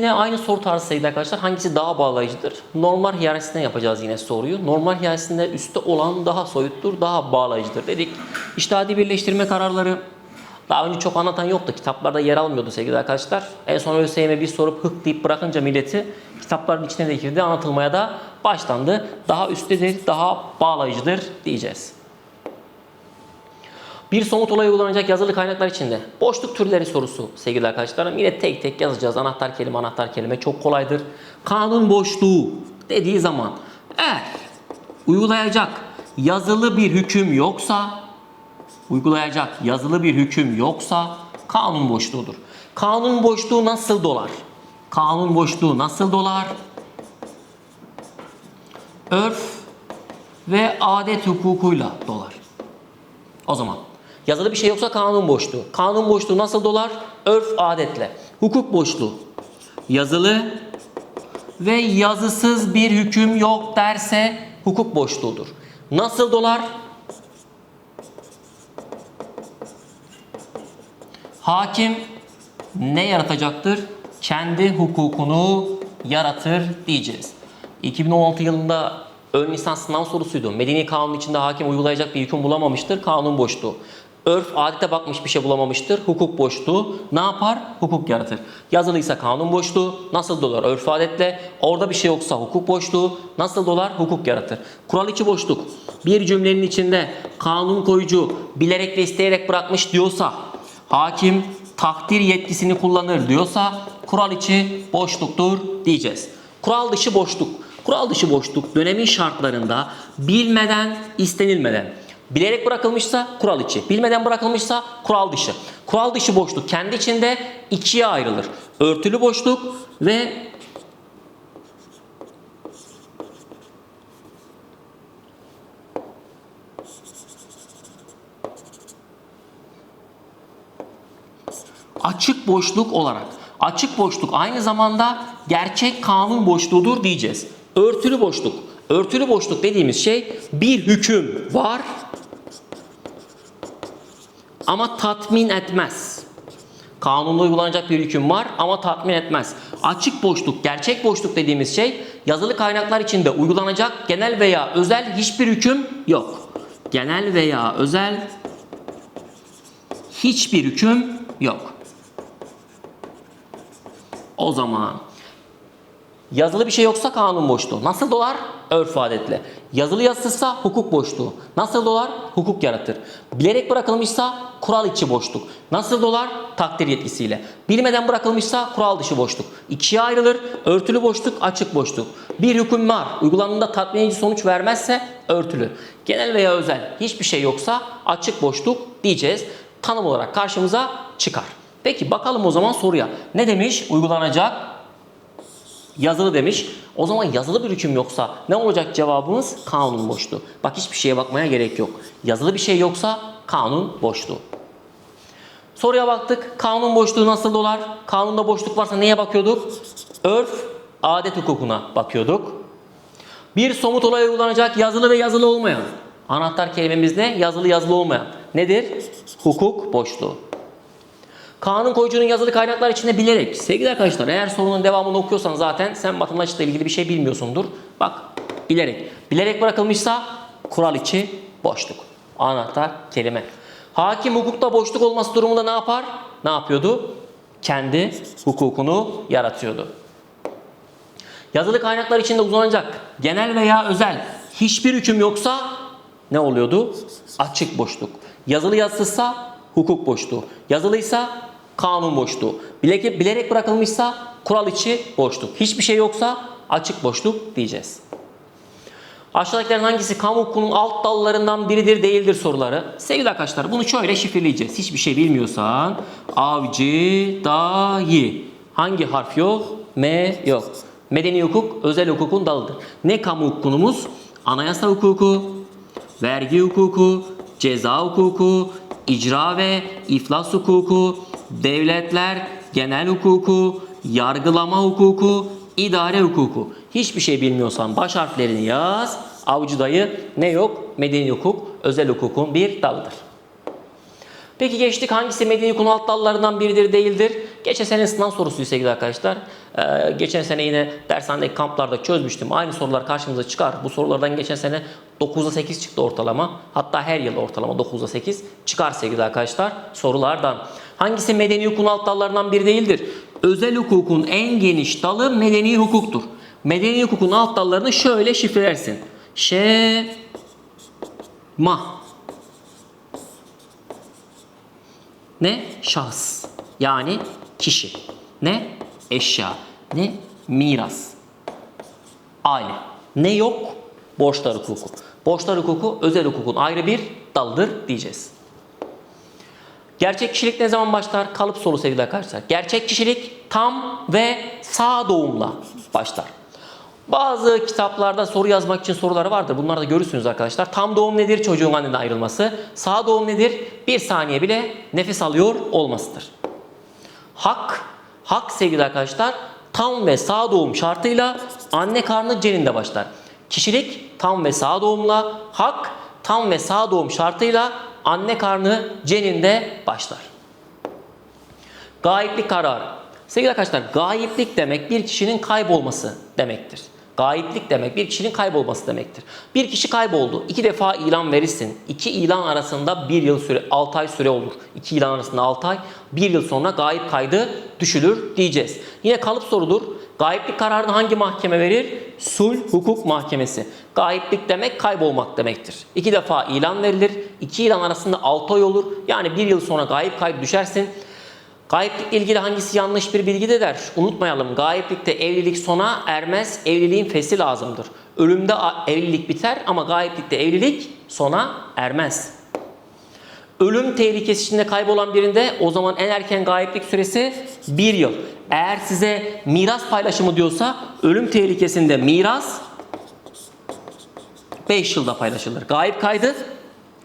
yine aynı soru tarzı sevgili arkadaşlar. Hangisi daha bağlayıcıdır? Normal hiyerarşisinden yapacağız yine soruyu. Normal hiyerarşisinde üstte olan daha soyuttur, daha bağlayıcıdır dedik. İştihadi birleştirme kararları daha önce çok anlatan yoktu. Kitaplarda yer almıyordu sevgili arkadaşlar. En son ÖSYM bir sorup hık deyip bırakınca milleti kitapların içine de girdi. Anlatılmaya da başlandı. Daha üsttedir, daha bağlayıcıdır diyeceğiz. Bir somut olay uygulanacak yazılı kaynaklar içinde. Boşluk türleri sorusu sevgili arkadaşlarım. Yine tek tek yazacağız. Anahtar kelime, anahtar kelime çok kolaydır. Kanun boşluğu dediği zaman eğer uygulayacak yazılı bir hüküm yoksa uygulayacak yazılı bir hüküm yoksa kanun boşluğudur. Kanun boşluğu nasıl dolar? Kanun boşluğu nasıl dolar? Örf ve adet hukukuyla dolar. O zaman yazılı bir şey yoksa kanun boşluğu. Kanun boşluğu nasıl dolar? Örf adetle. Hukuk boşluğu. Yazılı ve yazısız bir hüküm yok derse hukuk boşluğudur. Nasıl dolar? Hakim ne yaratacaktır? Kendi hukukunu yaratır diyeceğiz. 2016 yılında ön lisans sınav sorusuydu. Medeni kanun içinde hakim uygulayacak bir hüküm bulamamıştır. Kanun boşluğu. Örf adete bakmış bir şey bulamamıştır. Hukuk boşluğu ne yapar? Hukuk yaratır. Yazılıysa kanun boşluğu nasıl dolar? Örf adetle. Orada bir şey yoksa hukuk boşluğu nasıl dolar? Hukuk yaratır. Kural içi boşluk. Bir cümlenin içinde kanun koyucu bilerek ve isteyerek bırakmış diyorsa hakim takdir yetkisini kullanır diyorsa kural içi boşluktur diyeceğiz. Kural dışı boşluk. Kural dışı boşluk dönemin şartlarında bilmeden istenilmeden bilerek bırakılmışsa kural içi, bilmeden bırakılmışsa kural dışı. Kural dışı boşluk kendi içinde ikiye ayrılır. Örtülü boşluk ve açık boşluk olarak. Açık boşluk aynı zamanda gerçek kanun boşluğudur diyeceğiz. Örtülü boşluk. Örtülü boşluk dediğimiz şey bir hüküm var ama tatmin etmez. Kanunda uygulanacak bir hüküm var ama tatmin etmez. Açık boşluk, gerçek boşluk dediğimiz şey yazılı kaynaklar içinde uygulanacak genel veya özel hiçbir hüküm yok. Genel veya özel hiçbir hüküm yok. O zaman yazılı bir şey yoksa kanun boşluğu. Nasıl dolar? Örf adetle. Yazılı yazısızsa hukuk boşluğu. Nasıl dolar? Hukuk yaratır. Bilerek bırakılmışsa kural içi boşluk. Nasıl dolar? Takdir yetkisiyle. Bilmeden bırakılmışsa kural dışı boşluk. İkiye ayrılır. Örtülü boşluk, açık boşluk. Bir hüküm var. Uygulandığında tatmin edici sonuç vermezse örtülü. Genel veya özel hiçbir şey yoksa açık boşluk diyeceğiz. Tanım olarak karşımıza çıkar. Peki bakalım o zaman soruya. Ne demiş? Uygulanacak yazılı demiş. O zaman yazılı bir hüküm yoksa ne olacak cevabımız? Kanun boşluğu. Bak hiçbir şeye bakmaya gerek yok. Yazılı bir şey yoksa kanun boşluğu. Soruya baktık. Kanun boşluğu nasıl dolar? Kanunda boşluk varsa neye bakıyorduk? Örf, adet hukukuna bakıyorduk. Bir somut olay uygulanacak yazılı ve yazılı olmayan. Anahtar kelimemiz ne? Yazılı yazılı olmayan. Nedir? Hukuk boşluğu. Kanun koyucunun yazılı kaynaklar içinde bilerek. Sevgili arkadaşlar eğer sorunun devamını okuyorsan zaten sen matematikle ilgili bir şey bilmiyorsundur. Bak bilerek. Bilerek bırakılmışsa kural içi boşluk. Anahtar kelime. Hakim hukukta boşluk olması durumunda ne yapar? Ne yapıyordu? Kendi hukukunu yaratıyordu. Yazılı kaynaklar içinde uzanacak genel veya özel hiçbir hüküm yoksa ne oluyordu? Açık boşluk. Yazılı yazısızsa hukuk boşluğu. Yazılıysa kanun boşluğu. Bilerek, bilerek bırakılmışsa kural içi boşluk. Hiçbir şey yoksa açık boşluk diyeceğiz. Aşağıdakilerin hangisi kamu hukukunun alt dallarından biridir değildir soruları. Sevgili arkadaşlar bunu şöyle şifreleyeceğiz. Hiçbir şey bilmiyorsan avcı dayı. Hangi harf yok? M yok. Medeni hukuk özel hukukun dalıdır. Ne kamu hukukumuz? Anayasa hukuku, vergi hukuku, ceza hukuku, icra ve iflas hukuku, devletler genel hukuku, yargılama hukuku, idare hukuku. Hiçbir şey bilmiyorsan baş harflerini yaz. Avcı dayı ne yok? Medeni hukuk, özel hukukun bir dalıdır. Peki geçtik hangisi medeni konu alt dallarından biridir değildir? Geçen sene sınav sorusu sevgili arkadaşlar. Ee, geçen sene yine dershanedeki kamplarda çözmüştüm. Aynı sorular karşımıza çıkar. Bu sorulardan geçen sene 9'a 8 çıktı ortalama. Hatta her yıl ortalama 9'a 8 çıkar sevgili arkadaşlar sorulardan. Hangisi medeni hukukun alt dallarından biri değildir? Özel hukukun en geniş dalı medeni hukuktur. Medeni hukukun alt dallarını şöyle şifrelersin. Şe ma ne? Şahıs. Yani kişi. Ne? Eşya. Ne? Miras. Aile. Ne yok? Borçlar hukuku. Borçlar hukuku özel hukukun ayrı bir dalıdır diyeceğiz. Gerçek kişilik ne zaman başlar? Kalıp soru sevgili arkadaşlar. Gerçek kişilik tam ve sağ doğumla başlar. Bazı kitaplarda soru yazmak için soruları vardır. Bunları da görürsünüz arkadaşlar. Tam doğum nedir? Çocuğun anneden ayrılması. Sağ doğum nedir? Bir saniye bile nefes alıyor olmasıdır. Hak, hak sevgili arkadaşlar tam ve sağ doğum şartıyla anne karnı ceninde başlar. Kişilik tam ve sağ doğumla, hak tam ve sağ doğum şartıyla anne karnı ceninde başlar. Gayiplik kararı. Sevgili arkadaşlar gayiplik demek bir kişinin kaybolması demektir. Gayiplik demek bir kişinin kaybolması demektir. Bir kişi kayboldu. iki defa ilan verirsin. İki ilan arasında bir yıl süre, 6 ay süre olur. İki ilan arasında 6 ay. Bir yıl sonra gayip kaydı düşülür diyeceğiz. Yine kalıp sorudur. Gayiplik kararını hangi mahkeme verir? Sulh hukuk mahkemesi. Gayiplik demek kaybolmak demektir. İki defa ilan verilir. İki ilan arasında 6 ay olur. Yani bir yıl sonra gayip kaydı düşersin. Gayiplikle ilgili hangisi yanlış bir bilgi de der. Unutmayalım gayiplikte evlilik sona ermez, evliliğin fesi lazımdır. Ölümde evlilik biter ama gayiplikte evlilik sona ermez. Ölüm tehlikesi içinde kaybolan birinde o zaman en erken gayiplik süresi bir yıl. Eğer size miras paylaşımı diyorsa ölüm tehlikesinde miras 5 yılda paylaşılır. Gayip kaydı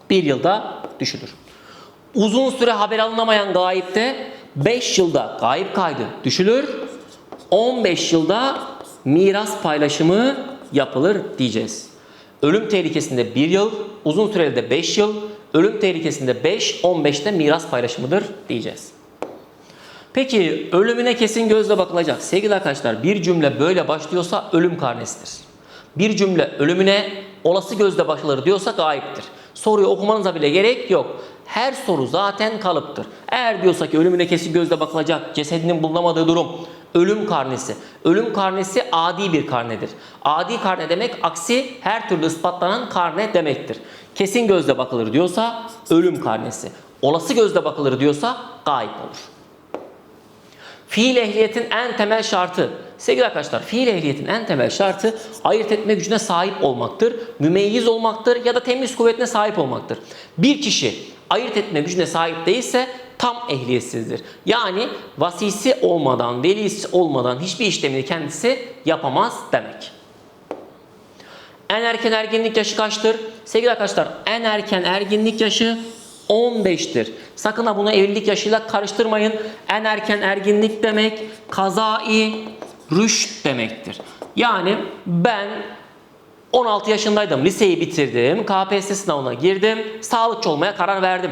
1 yılda düşülür. Uzun süre haber alınamayan gayipte 5 yılda gayip kaydı düşülür. 15 yılda miras paylaşımı yapılır diyeceğiz. Ölüm tehlikesinde 1 yıl, uzun süreli de 5 yıl, ölüm tehlikesinde 5, 15'te miras paylaşımıdır diyeceğiz. Peki ölümüne kesin gözle bakılacak. Sevgili arkadaşlar bir cümle böyle başlıyorsa ölüm karnesidir. Bir cümle ölümüne olası gözle bakılır diyorsa gayiptir. Soruyu okumanıza bile gerek yok. Her soru zaten kalıptır. Eğer diyorsa ki ölümüne kesin gözle bakılacak, cesedinin bulunamadığı durum, ölüm karnesi. Ölüm karnesi adi bir karnedir. Adi karne demek aksi her türlü ispatlanan karne demektir. Kesin gözle bakılır diyorsa ölüm karnesi. Olası gözle bakılır diyorsa gayip olur. Fiil ehliyetin en temel şartı. Sevgili arkadaşlar, fiil ehliyetin en temel şartı ayırt etme gücüne sahip olmaktır, mümeyyiz olmaktır ya da temiz kuvvetine sahip olmaktır. Bir kişi ayırt etme gücüne sahip değilse tam ehliyetsizdir. Yani vasisi olmadan, velisi olmadan hiçbir işlemini kendisi yapamaz demek. En erken erginlik yaşı kaçtır? Sevgili arkadaşlar en erken erginlik yaşı 15'tir. Sakın ha bunu evlilik yaşıyla karıştırmayın. En erken erginlik demek kazai rüşt demektir. Yani ben 16 yaşındaydım. Liseyi bitirdim. KPSS sınavına girdim. Sağlıkçı olmaya karar verdim.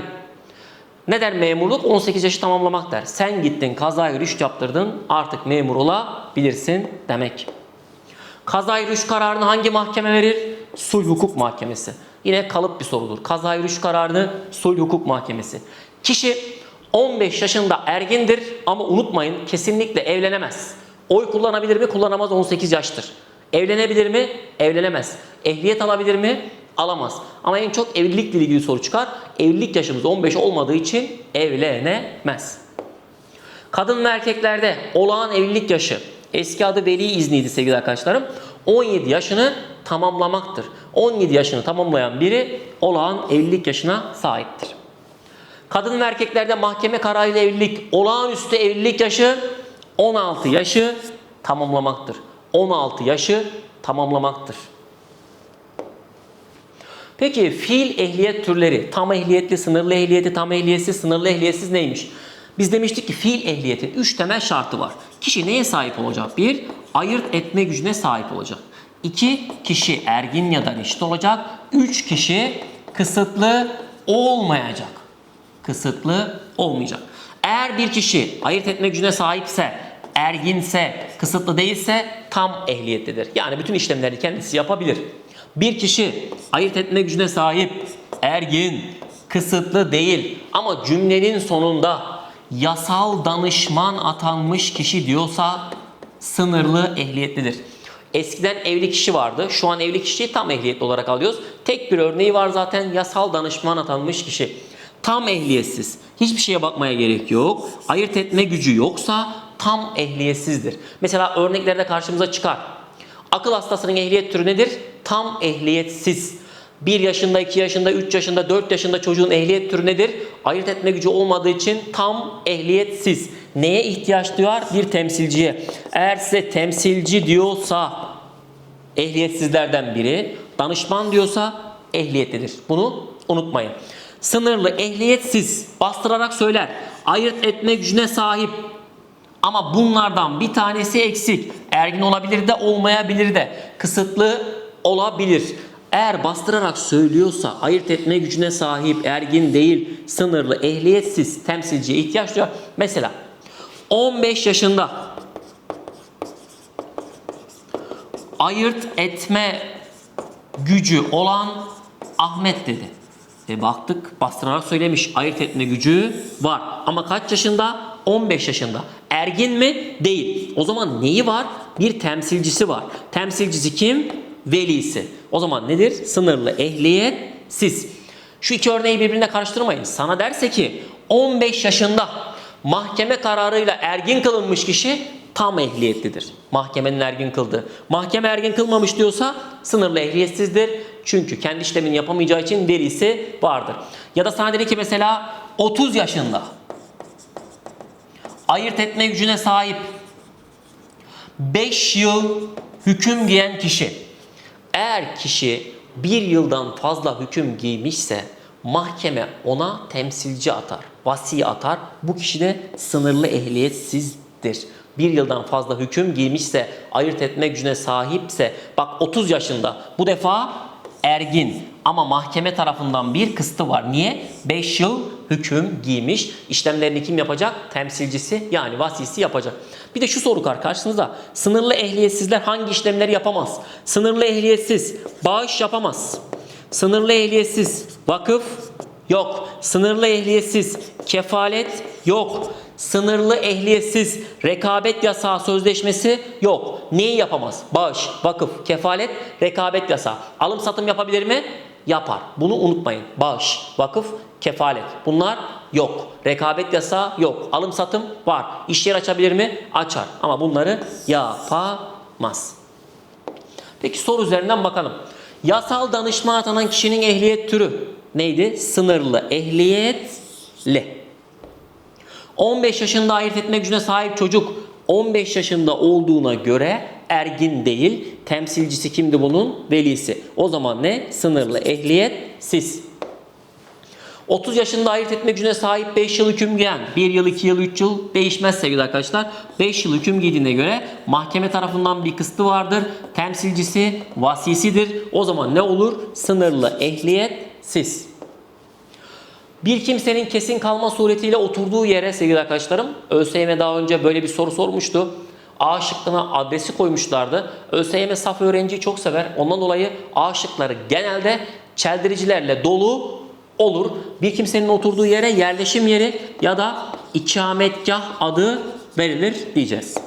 Ne der memurluk? 18 yaşı tamamlamak der. Sen gittin kazayı rüşt yaptırdın artık memur olabilirsin demek. Kazayı rüşt kararını hangi mahkeme verir? Sulh hukuk mahkemesi. Yine kalıp bir sorudur. Kazayı rüşt kararını sulh hukuk mahkemesi. Kişi 15 yaşında ergindir ama unutmayın kesinlikle evlenemez. Oy kullanabilir mi? Kullanamaz 18 yaştır. Evlenebilir mi? Evlenemez. Ehliyet alabilir mi? Alamaz. Ama en çok evlilikle ilgili soru çıkar. Evlilik yaşımız 15 olmadığı için evlenemez. Kadın ve erkeklerde olağan evlilik yaşı, eski adı veli izniydi sevgili arkadaşlarım, 17 yaşını tamamlamaktır. 17 yaşını tamamlayan biri olağan evlilik yaşına sahiptir. Kadın ve erkeklerde mahkeme kararıyla evlilik, olağanüstü evlilik yaşı 16 yaşı tamamlamaktır. 16 yaşı tamamlamaktır. Peki fiil ehliyet türleri tam ehliyetli, sınırlı ehliyeti, tam ehliyetsiz, sınırlı ehliyetsiz neymiş? Biz demiştik ki fiil ehliyetin 3 temel şartı var. Kişi neye sahip olacak? 1. Ayırt etme gücüne sahip olacak. 2. Kişi ergin ya da reşit olacak. 3. Kişi kısıtlı olmayacak. kısıtlı olmayacak. Eğer bir kişi ayırt etme gücüne sahipse, erginse, kısıtlı değilse tam ehliyetlidir. Yani bütün işlemleri kendisi yapabilir. Bir kişi ayırt etme gücüne sahip, ergin, kısıtlı değil ama cümlenin sonunda yasal danışman atanmış kişi diyorsa sınırlı ehliyetlidir. Eskiden evli kişi vardı. Şu an evli kişiyi tam ehliyetli olarak alıyoruz. Tek bir örneği var zaten yasal danışman atanmış kişi. Tam ehliyetsiz. Hiçbir şeye bakmaya gerek yok. Ayırt etme gücü yoksa tam ehliyetsizdir. Mesela örneklerde karşımıza çıkar. Akıl hastasının ehliyet türü nedir? Tam ehliyetsiz. 1 yaşında, 2 yaşında, 3 yaşında, 4 yaşında çocuğun ehliyet türü nedir? Ayırt etme gücü olmadığı için tam ehliyetsiz. Neye ihtiyaç duyar? Bir temsilciye. Eğer size temsilci diyorsa ehliyetsizlerden biri, danışman diyorsa ehliyetlidir. Bunu unutmayın. Sınırlı, ehliyetsiz, bastırarak söyler. Ayırt etme gücüne sahip, ama bunlardan bir tanesi eksik. Ergin olabilir de olmayabilir de. Kısıtlı olabilir. Eğer bastırarak söylüyorsa ayırt etme gücüne sahip, ergin değil, sınırlı, ehliyetsiz temsilciye ihtiyaç duyar. Mesela 15 yaşında ayırt etme gücü olan Ahmet dedi. E baktık bastırarak söylemiş ayırt etme gücü var. Ama kaç yaşında? 15 yaşında. Ergin mi? Değil. O zaman neyi var? Bir temsilcisi var. Temsilcisi kim? Velisi. O zaman nedir? Sınırlı ehliyetsiz. Şu iki örneği birbirine karıştırmayın. Sana derse ki 15 yaşında mahkeme kararıyla ergin kılınmış kişi tam ehliyetlidir. Mahkemenin ergin kıldığı. Mahkeme ergin kılmamış diyorsa sınırlı ehliyetsizdir. Çünkü kendi işlemini yapamayacağı için velisi vardır. Ya da sana dedi ki mesela 30 yaşında ayırt etme gücüne sahip 5 yıl hüküm giyen kişi eğer kişi bir yıldan fazla hüküm giymişse mahkeme ona temsilci atar, vasi atar. Bu kişi de sınırlı ehliyetsizdir. Bir yıldan fazla hüküm giymişse, ayırt etme gücüne sahipse, bak 30 yaşında bu defa ergin ama mahkeme tarafından bir kısıtı var. Niye? 5 yıl hüküm giymiş. İşlemlerini kim yapacak? Temsilcisi yani vasisi yapacak. Bir de şu soru var karşınızda. Sınırlı ehliyetsizler hangi işlemleri yapamaz? Sınırlı ehliyetsiz bağış yapamaz. Sınırlı ehliyetsiz vakıf yok. Sınırlı ehliyetsiz kefalet yok. Sınırlı ehliyetsiz rekabet yasağı sözleşmesi yok. Neyi yapamaz? Bağış, vakıf, kefalet, rekabet yasağı. Alım satım yapabilir mi? Yapar. Bunu unutmayın. Bağış, vakıf, kefalet. Bunlar yok. Rekabet yasağı yok. Alım satım var. İş yer açabilir mi? Açar. Ama bunları yapamaz. Peki soru üzerinden bakalım. Yasal danışma atanan kişinin ehliyet türü neydi? Sınırlı ehliyetli. 15 yaşında ayırt etme gücüne sahip çocuk 15 yaşında olduğuna göre ergin değil. Temsilcisi kimdi bunun? Velisi. O zaman ne? Sınırlı ehliyetsiz. 30 yaşında ayırt etme gücüne sahip 5 yıl hüküm giyen, 1 yıl, 2 yıl, 3 yıl değişmez sevgili arkadaşlar. 5 yıl hüküm giydiğine göre mahkeme tarafından bir kısıtı vardır. Temsilcisi vasisidir. O zaman ne olur? Sınırlı ehliyetsiz. Bir kimsenin kesin kalma suretiyle oturduğu yere sevgili arkadaşlarım, ÖSYM daha önce böyle bir soru sormuştu. A şıkkına adresi koymuşlardı. ÖSYM saf öğrenciyi çok sever. Ondan dolayı A şıkları genelde çeldiricilerle dolu olur. Bir kimsenin oturduğu yere yerleşim yeri ya da ikametgah adı verilir diyeceğiz.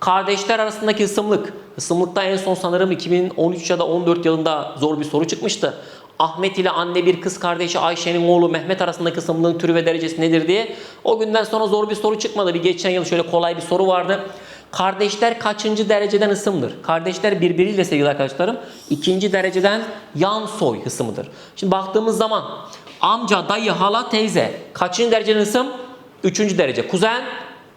Kardeşler arasındaki ısımlık. Isımlıkta en son sanırım 2013 ya da 14 yılında zor bir soru çıkmıştı. Ahmet ile anne bir kız kardeşi Ayşe'nin oğlu Mehmet arasındaki ısımlığın türü ve derecesi nedir diye. O günden sonra zor bir soru çıkmadı. Bir geçen yıl şöyle kolay bir soru vardı. Kardeşler kaçıncı dereceden ısımdır? Kardeşler birbiriyle sevgili arkadaşlarım ikinci dereceden yan soy ısımıdır. Şimdi baktığımız zaman amca, dayı, hala, teyze kaçıncı dereceden ısım? Üçüncü derece. Kuzen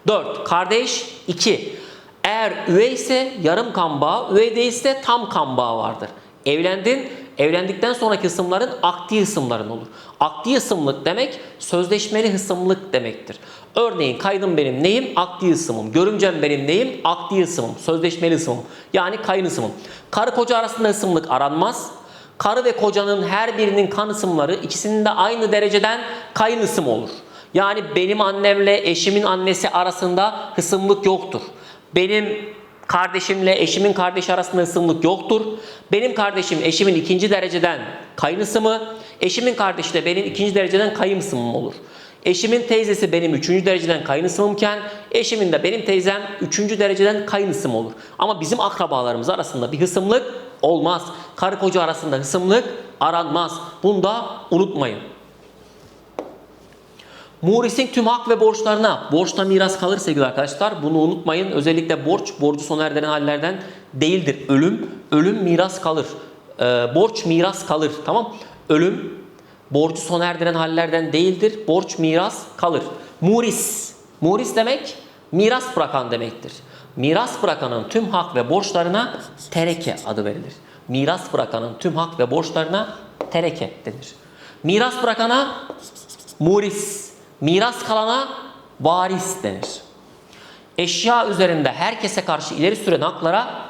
4. Kardeş 2. Eğer üvey ise yarım kan bağı, üvey değilse tam kan bağı vardır. Evlendin, evlendikten sonraki ısımların akdi ısımların olur. Akdi ısımlık demek sözleşmeli ısımlık demektir. Örneğin kaydım benim neyim? Akdi ısımım. Görümcem benim neyim? Akdi ısımım. Sözleşmeli ısımım. Yani kayın ısımım. Karı koca arasında ısımlık aranmaz. Karı ve kocanın her birinin kan ısımları ikisinin de aynı dereceden kayın ısımı olur. Yani benim annemle eşimin annesi arasında hısımlık yoktur. Benim kardeşimle eşimin kardeşi arasında ısımlık yoktur. Benim kardeşim eşimin ikinci dereceden kayın ısımı, eşimin kardeşi de benim ikinci dereceden kayın ısımım olur. Eşimin teyzesi benim üçüncü dereceden kayın ısımımken eşimin de benim teyzem üçüncü dereceden kayın ısım olur. Ama bizim akrabalarımız arasında bir hısımlık olmaz. Karı koca arasında hısımlık aranmaz. Bunu da unutmayın. Murisin tüm hak ve borçlarına borçta miras kalır sevgili arkadaşlar. Bunu unutmayın. Özellikle borç, borcu sona erdiren hallerden değildir. Ölüm, ölüm miras kalır. Ee, borç miras kalır. Tamam Ölüm, borcu sona erdiren hallerden değildir. Borç miras kalır. Muris, muris demek miras bırakan demektir. Miras bırakanın tüm hak ve borçlarına tereke adı verilir. Miras bırakanın tüm hak ve borçlarına tereke denir. Miras bırakana muris, miras kalana varis denir. Eşya üzerinde herkese karşı ileri süren haklara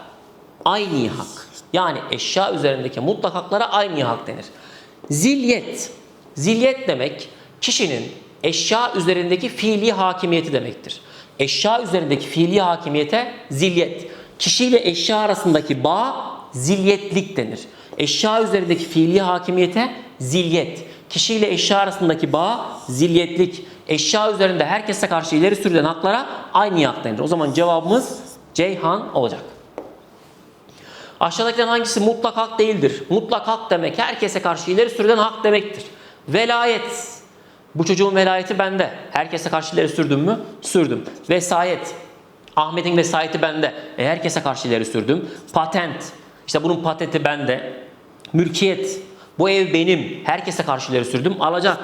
aynı hak. Yani eşya üzerindeki mutlak haklara aynı hak denir. Zilyet. Zilyet demek kişinin eşya üzerindeki fiili hakimiyeti demektir. Eşya üzerindeki fiili hakimiyete zilyet. Kişiyle eşya arasındaki bağ zilyetlik denir. Eşya üzerindeki fiili hakimiyete zilyet. Kişiyle eşya arasındaki bağ zilyetlik. Eşya üzerinde herkese karşı ileri sürülen haklara aynı hak denir. O zaman cevabımız Ceyhan olacak. Aşağıdakilerin hangisi mutlak hak değildir? Mutlak hak demek herkese karşı ileri sürülen hak demektir. Velayet. Bu çocuğun velayeti bende. Herkese karşı ileri sürdüm mü? Sürdüm. Vesayet. Ahmet'in vesayeti bende. E herkese karşı ileri sürdüm. Patent. İşte bunun patenti bende. Mülkiyet. Bu ev benim. Herkese karşı ileri sürdüm. Alacak.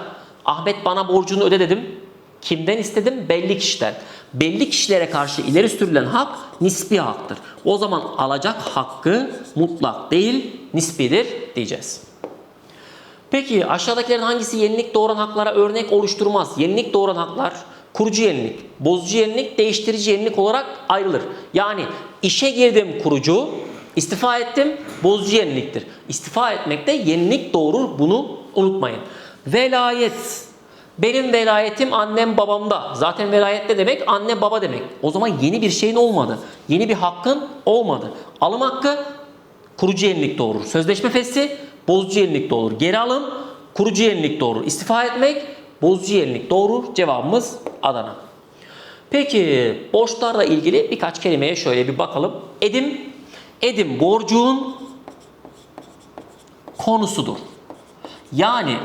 Ahmet bana borcunu öde dedim. Kimden istedim? Belli kişiden. Belli kişilere karşı ileri sürülen hak nispi haktır. O zaman alacak hakkı mutlak değil, nispidir diyeceğiz. Peki aşağıdakilerin hangisi yenilik doğuran haklara örnek oluşturmaz? Yenilik doğuran haklar kurucu yenilik, bozucu yenilik, değiştirici yenilik olarak ayrılır. Yani işe girdim kurucu, istifa ettim bozucu yeniliktir. İstifa etmek de yenilik doğurur bunu unutmayın. Velayet. Benim velayetim annem babamda. Zaten velayet ne demek? Anne baba demek. O zaman yeni bir şeyin olmadı. Yeni bir hakkın olmadı. Alım hakkı kurucu yenilik doğurur. Sözleşme fesli bozucu yenilik doğurur. Geri alım kurucu yenilik doğurur. İstifa etmek bozucu yenilik doğurur. Cevabımız Adana. Peki borçlarla ilgili birkaç kelimeye şöyle bir bakalım. Edim, edim borcun konusudur. Yani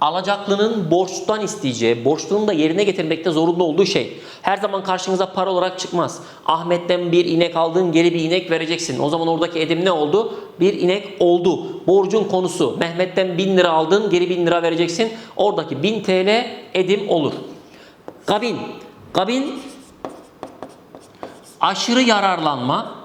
alacaklının borçtan isteyeceği, borçlunun da yerine getirmekte zorunda olduğu şey. Her zaman karşınıza para olarak çıkmaz. Ahmet'ten bir inek aldın, geri bir inek vereceksin. O zaman oradaki edim ne oldu? Bir inek oldu. Borcun konusu. Mehmet'ten bin lira aldın, geri bin lira vereceksin. Oradaki bin TL edim olur. Gabin. Gabin aşırı yararlanma,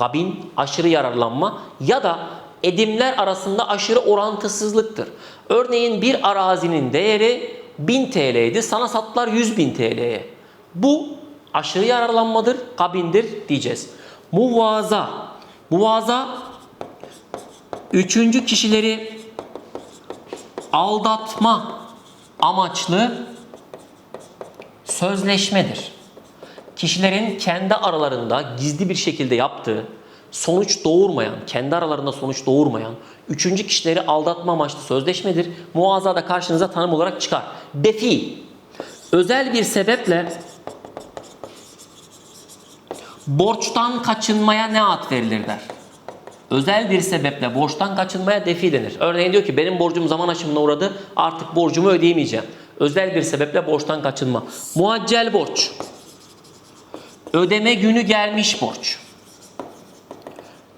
kabin aşırı yararlanma ya da edimler arasında aşırı orantısızlıktır. Örneğin bir arazinin değeri 1000 TL'ydi. Sana sattılar 100 bin TL'ye. Bu aşırı yararlanmadır, kabindir diyeceğiz. Muvaza. Muvaza üçüncü kişileri aldatma amaçlı sözleşmedir. Kişilerin kendi aralarında gizli bir şekilde yaptığı, sonuç doğurmayan, kendi aralarında sonuç doğurmayan, üçüncü kişileri aldatma amaçlı sözleşmedir. Muazza da karşınıza tanım olarak çıkar. Defi, özel bir sebeple borçtan kaçınmaya ne ad verilir der. Özel bir sebeple borçtan kaçınmaya defi denir. Örneğin diyor ki benim borcum zaman aşımına uğradı artık borcumu ödeyemeyeceğim. Özel bir sebeple borçtan kaçınma. Muaccel borç. Ödeme günü gelmiş borç.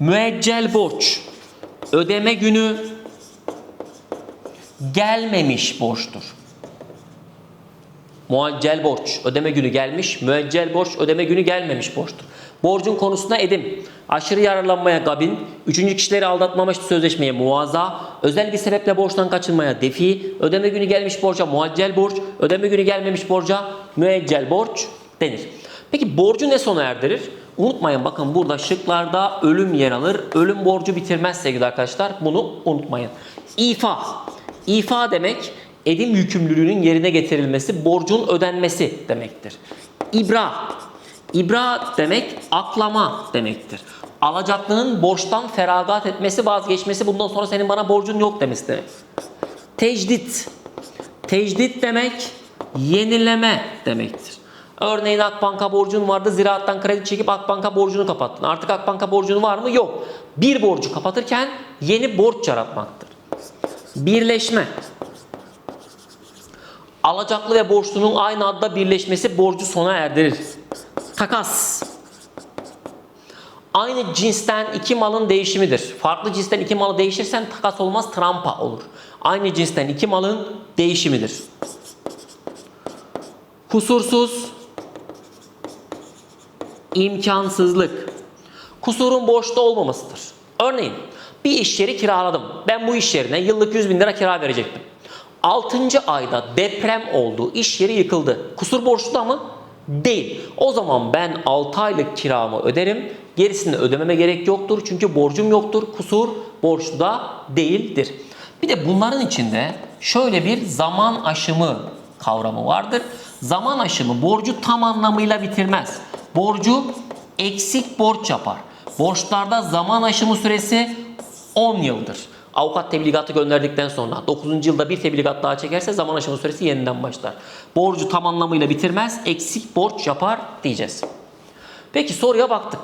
Müeccel borç. Ödeme günü gelmemiş borçtur. Muaccel borç, ödeme günü gelmiş. Müeccel borç, ödeme günü gelmemiş borçtur. Borcun konusuna edim, aşırı yararlanmaya gabin, üçüncü kişileri aldatma amaçlı sözleşmeye muvaza, özel bir sebeple borçtan kaçınmaya defi, ödeme günü gelmiş borca muaccel borç, ödeme günü gelmemiş borca müeccel borç denir. Peki borcu ne sona erdirir? Unutmayın bakın burada şıklarda ölüm yer alır. Ölüm borcu bitirmez sevgili arkadaşlar. Bunu unutmayın. İfa. İfa demek edim yükümlülüğünün yerine getirilmesi, borcun ödenmesi demektir. İbra. İbra demek aklama demektir. Alacaklının borçtan feragat etmesi, vazgeçmesi, bundan sonra senin bana borcun yok demesi demek. Tecdit. Tecdit demek yenileme demektir. Örneğin Akbank'a borcun vardı. Ziraattan kredi çekip Akbank'a borcunu kapattın. Artık Akbank'a borcun var mı? Yok. Bir borcu kapatırken yeni borç yaratmaktır. Birleşme. Alacaklı ve borçlunun aynı adda birleşmesi borcu sona erdirir. Takas. Aynı cinsten iki malın değişimidir. Farklı cinsten iki malı değişirsen takas olmaz, trampa olur. Aynı cinsten iki malın değişimidir. Kusursuz, imkansızlık. Kusurun borçta olmamasıdır. Örneğin bir iş yeri kiraladım. Ben bu iş yerine yıllık 100 bin lira kira verecektim. 6. ayda deprem oldu. iş yeri yıkıldı. Kusur borçlu da mı? Değil. O zaman ben 6 aylık kiramı öderim. Gerisini ödememe gerek yoktur. Çünkü borcum yoktur. Kusur borçlu da değildir. Bir de bunların içinde şöyle bir zaman aşımı kavramı vardır. Zaman aşımı borcu tam anlamıyla bitirmez. Borcu eksik borç yapar. Borçlarda zaman aşımı süresi 10 yıldır. Avukat tebligatı gönderdikten sonra 9. yılda bir tebligat daha çekerse zaman aşımı süresi yeniden başlar. Borcu tam anlamıyla bitirmez, eksik borç yapar diyeceğiz. Peki soruya baktık.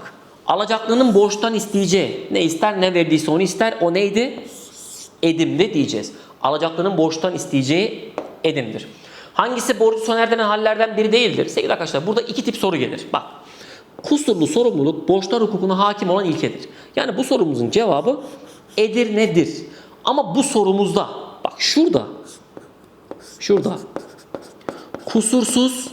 Alacaklının borçtan isteyeceği ne ister ne verdiyse onu ister. O neydi? Edimdi diyeceğiz. Alacaklının borçtan isteyeceği edimdir. Hangisi borcu sona erdiren hallerden biri değildir? Sevgili arkadaşlar burada iki tip soru gelir. Bak kusurlu sorumluluk borçlar hukukuna hakim olan ilkedir. Yani bu sorumuzun cevabı edir nedir? Ama bu sorumuzda bak şurada şurada kusursuz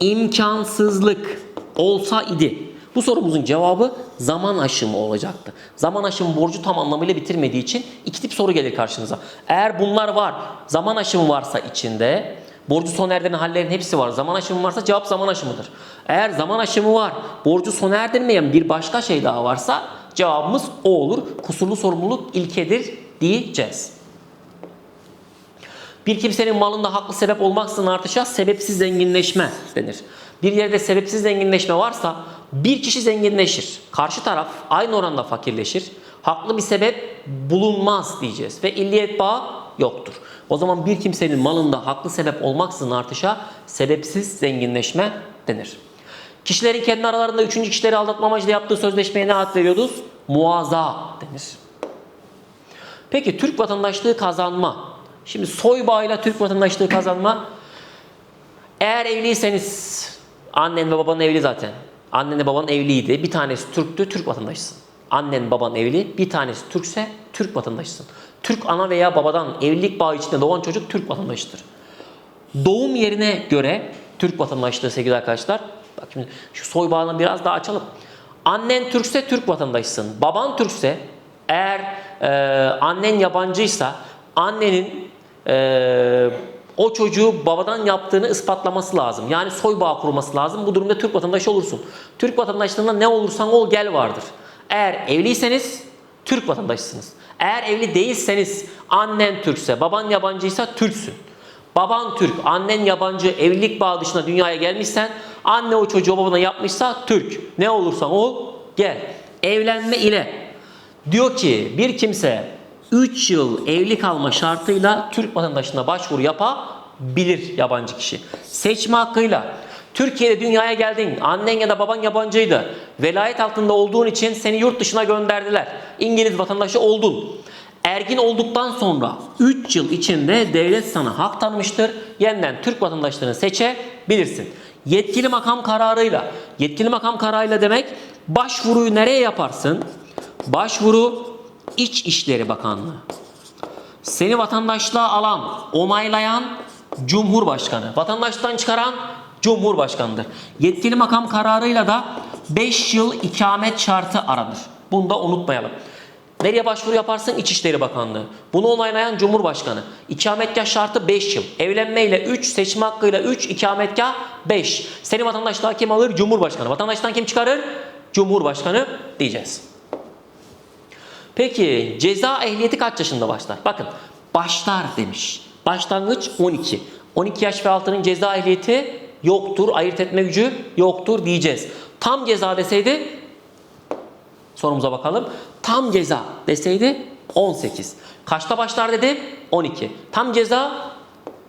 imkansızlık olsa idi. Bu sorumuzun cevabı zaman aşımı olacaktı. Zaman aşımı borcu tam anlamıyla bitirmediği için iki tip soru gelir karşınıza. Eğer bunlar var, zaman aşımı varsa içinde, borcu sona erdiren hallerin hepsi var. Zaman aşımı varsa cevap zaman aşımıdır. Eğer zaman aşımı var, borcu sona erdirmeyen bir başka şey daha varsa cevabımız o olur. Kusurlu sorumluluk ilkedir diyeceğiz. Bir kimsenin malında haklı sebep olmaksızın artışa sebepsiz zenginleşme denir. Bir yerde sebepsiz zenginleşme varsa bir kişi zenginleşir. Karşı taraf aynı oranda fakirleşir. Haklı bir sebep bulunmaz diyeceğiz ve illiyet bağı yoktur. O zaman bir kimsenin malında haklı sebep olmaksızın artışa sebepsiz zenginleşme denir. Kişilerin kendi aralarında üçüncü kişileri aldatma amacıyla yaptığı sözleşmeye ne ad veriyoruz? Muaza denir. Peki Türk vatandaşlığı kazanma. Şimdi soy bağıyla Türk vatandaşlığı kazanma. Eğer evliyseniz annen ve baban evli zaten. Annenle baban evliydi. Bir tanesi Türktü, Türk vatandaşısın. Annen baban evli, bir tanesi Türkse Türk vatandaşısın. Türk ana veya babadan evlilik bağı içinde doğan çocuk Türk vatandaşıdır. Doğum yerine göre Türk vatandaşlığı sevgili arkadaşlar. Bak şimdi şu soy bağını biraz daha açalım. Annen Türkse Türk vatandaşısın. Baban Türkse eğer e, annen yabancıysa annenin e, o çocuğu babadan yaptığını ispatlaması lazım. Yani soy bağı kurması lazım. Bu durumda Türk vatandaşı olursun. Türk vatandaşlığında ne olursan ol gel vardır. Eğer evliyseniz Türk vatandaşısınız. Eğer evli değilseniz annen Türkse, baban yabancıysa Türksün. Baban Türk, annen yabancı, evlilik bağı dışında dünyaya gelmişsen, anne o çocuğu babana yapmışsa Türk. Ne olursan ol gel. Evlenme ile diyor ki bir kimse 3 yıl evli kalma şartıyla Türk vatandaşlığına başvuru yapabilir yabancı kişi. Seçme hakkıyla Türkiye'de dünyaya geldin, annen ya da baban yabancıydı. Velayet altında olduğun için seni yurt dışına gönderdiler. İngiliz vatandaşı oldun. Ergin olduktan sonra 3 yıl içinde devlet sana hak tanımıştır. Yeniden Türk vatandaşlığını seçebilirsin. Yetkili makam kararıyla, yetkili makam kararıyla demek başvuruyu nereye yaparsın? Başvuru İç İşleri Bakanlığı. Seni vatandaşlığa alan, onaylayan Cumhurbaşkanı. Vatandaşlıktan çıkaran Cumhurbaşkanıdır. Yetkili makam kararıyla da 5 yıl ikamet şartı aranır. Bunu da unutmayalım. Nereye başvuru yaparsın? İçişleri Bakanlığı. Bunu onaylayan Cumhurbaşkanı. İkametgah şartı 5 yıl. Evlenmeyle 3, seçme hakkıyla 3, ikametgah 5. Senin vatandaşlığa kim alır? Cumhurbaşkanı. Vatandaştan kim çıkarır? Cumhurbaşkanı diyeceğiz. Peki ceza ehliyeti kaç yaşında başlar? Bakın başlar demiş. Başlangıç 12. 12 yaş ve altının ceza ehliyeti yoktur. Ayırt etme gücü yoktur diyeceğiz. Tam ceza deseydi sorumuza bakalım. Tam ceza deseydi 18. Kaçta başlar dedi? 12. Tam ceza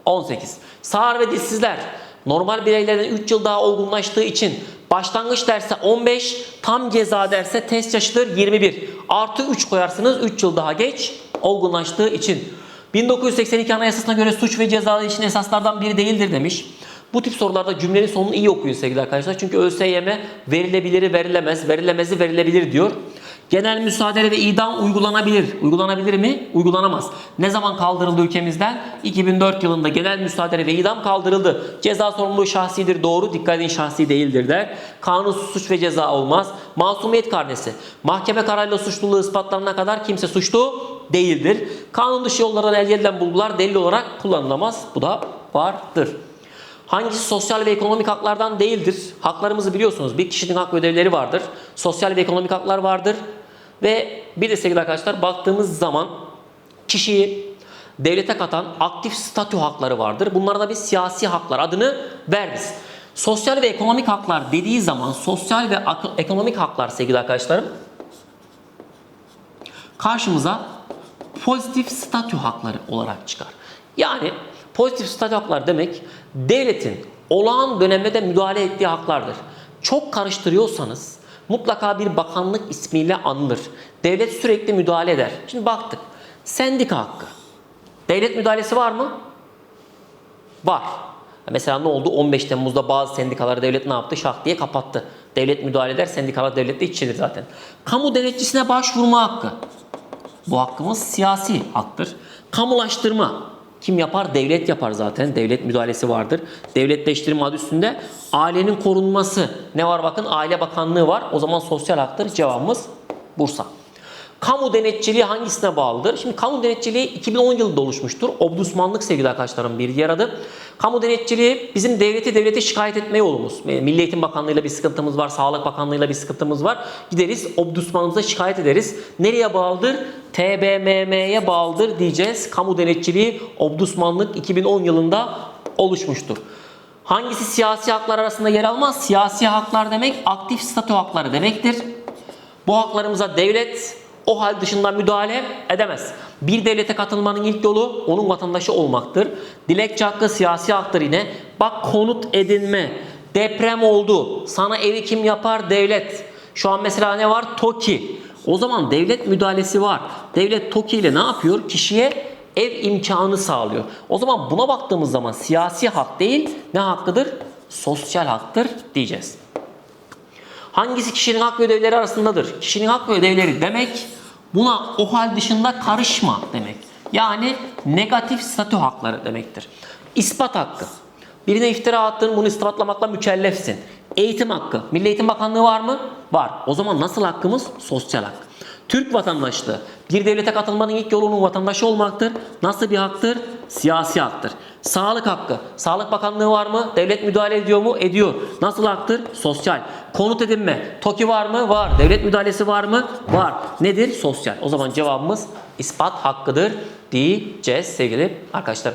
18. Sağır ve dilsizler normal bireylerden 3 yıl daha olgunlaştığı için başlangıç derse 15, tam ceza derse test yaşıdır 21. Artı 3 koyarsınız 3 yıl daha geç olgunlaştığı için. 1982 Anayasası'na göre suç ve ceza için esaslardan biri değildir demiş. Bu tip sorularda cümlenin sonunu iyi okuyun sevgili arkadaşlar. Çünkü ÖSYM verilebiliri verilemez, verilemezi verilebilir diyor. Genel müsaade ve idam uygulanabilir. Uygulanabilir mi? Uygulanamaz. Ne zaman kaldırıldı ülkemizden? 2004 yılında genel müsaade ve idam kaldırıldı. Ceza sorumluluğu şahsidir doğru. Dikkat edin şahsi değildir der. Kanunsuz suç ve ceza olmaz. Masumiyet karnesi. Mahkeme kararıyla suçluluğu ispatlanana kadar kimse suçlu değildir. Kanun dışı yollardan elde edilen bulgular delil olarak kullanılamaz. Bu da vardır. Hangisi sosyal ve ekonomik haklardan değildir? Haklarımızı biliyorsunuz. Bir kişinin hak ve ödevleri vardır. Sosyal ve ekonomik haklar vardır. Ve bir de sevgili arkadaşlar baktığımız zaman kişiyi devlete katan aktif statü hakları vardır. Bunlara da bir siyasi haklar adını veririz. Sosyal ve ekonomik haklar dediği zaman sosyal ve ekonomik haklar sevgili arkadaşlarım karşımıza pozitif statü hakları olarak çıkar. Yani pozitif statü haklar demek devletin olağan dönemde de müdahale ettiği haklardır. Çok karıştırıyorsanız mutlaka bir bakanlık ismiyle anılır. Devlet sürekli müdahale eder. Şimdi baktık. Sendika hakkı. Devlet müdahalesi var mı? Var. Mesela ne oldu? 15 Temmuz'da bazı sendikaları devlet ne yaptı? Şak diye kapattı. Devlet müdahale eder, sendikalar devlette içilir zaten. Kamu denetçisine başvurma hakkı. Bu hakkımız siyasi haktır. Kamulaştırma. Kim yapar? Devlet yapar zaten. Devlet müdahalesi vardır. Devletleştirme adı üstünde ailenin korunması. Ne var bakın? Aile Bakanlığı var. O zaman sosyal haktır. Cevabımız Bursa. Kamu denetçiliği hangisine bağlıdır? Şimdi kamu denetçiliği 2010 yılında oluşmuştur. Obdusmanlık sevgili arkadaşlarım bir diğer adı. Kamu denetçiliği bizim devleti devlete şikayet etme yolumuz. E, Milli Eğitim Bakanlığı'yla bir sıkıntımız var, Sağlık Bakanlığı'yla bir sıkıntımıza var. Gideriz obdusmanımıza şikayet ederiz. Nereye bağlıdır? TBMM'ye bağlıdır diyeceğiz. Kamu denetçiliği obdusmanlık 2010 yılında oluşmuştur. Hangisi siyasi haklar arasında yer almaz? Siyasi haklar demek aktif statü hakları demektir. Bu haklarımıza devlet o hal dışında müdahale edemez. Bir devlete katılmanın ilk yolu onun vatandaşı olmaktır. Dilekçe hakkı siyasi haktır yine. Bak konut edinme. Deprem oldu. Sana evi kim yapar? Devlet. Şu an mesela ne var? TOKİ. O zaman devlet müdahalesi var. Devlet TOKİ ile ne yapıyor? Kişiye ev imkanı sağlıyor. O zaman buna baktığımız zaman siyasi hak değil ne hakkıdır? Sosyal haktır diyeceğiz. Hangisi kişinin hak ve ödevleri arasındadır? Kişinin hak ve ödevleri demek buna o hal dışında karışma demek. Yani negatif statü hakları demektir. İspat hakkı. Birine iftira attın bunu ispatlamakla mükellefsin. Eğitim hakkı. Milli Eğitim Bakanlığı var mı? Var. O zaman nasıl hakkımız? Sosyal hak. Türk vatandaşlığı. Bir devlete katılmanın ilk yolu onun vatandaşı olmaktır. Nasıl bir haktır? Siyasi haktır. Sağlık hakkı. Sağlık Bakanlığı var mı? Devlet müdahale ediyor mu? Ediyor. Nasıl haktır? Sosyal. Konut edinme. TOKİ var mı? Var. Devlet müdahalesi var mı? Var. Nedir? Sosyal. O zaman cevabımız ispat hakkıdır diyeceğiz sevgili arkadaşlar.